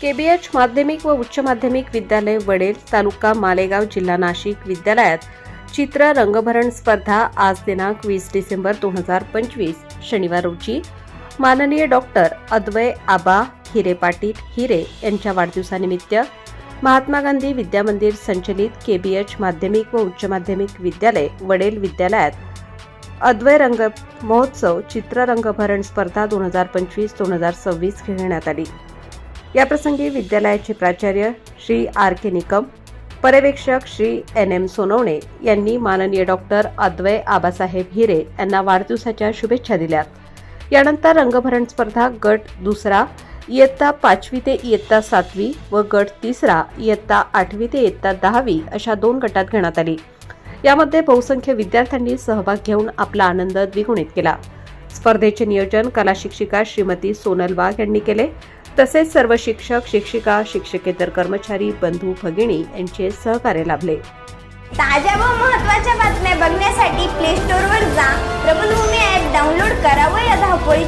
केबीएच माध्यमिक व उच्च माध्यमिक विद्यालय वडेल तालुका मालेगाव जिल्हा नाशिक विद्यालयात चित्र रंगभरण स्पर्धा आज दिनांक वीस डिसेंबर दोन हजार पंचवीस. शनिवार रोजी माननीय डॉक्टर अद्वय आबा हिरे पाटील हिरे यांच्या वाढदिवसानिमित्त महात्मा गांधी विद्यामंदिर संचलित केबीएच माध्यमिक व उच्च माध्यमिक विद्यालय वडेल विद्यालयात अद्वय रंग महोत्सव चित्र रंगभरण स्पर्धा दोन हजार पंचवीस दोन हजार सव्वीस घेण्यात आली. याप्रसंगी विद्यालयाचे प्राचार्य श्री आर के निकम पर्यवेक्षक श्री एन एम सोनवणे यांनी माननीय डॉक्टर अद्वय आबासाहेब हिरे यांना वाढदिवसाच्या शुभेच्छा दिल्यात यानंतर रंगभरण स्पर्धा गट दुसरा इयत्ता पाचवी ते इयत्ता सातवी व गट तिसरा इयत्ता आठवी ते इयत्ता दहावी अशा दोन गटात घेण्यात आली. यामध्ये बहुसंख्य विद्यार्थ्यांनी सहभाग घेऊन आपला आनंद द्विगुणित केला. स्पर्धेचे नियोजन कला शिक्षिका श्रीमती सोनल वाघ यांनी केले. तसेच सर्व शिक्षक शिक्षिका शिक्षकेतर कर्मचारी बंधू भगिनी यांचे सहकार्य लाभले. ताज्या व महत्त्वाच्या बातम्या बघण्यासाठी प्ले स्टोअरवर जा. प्रबलभूमी ॲप डाउनलोड करा व या धावपळी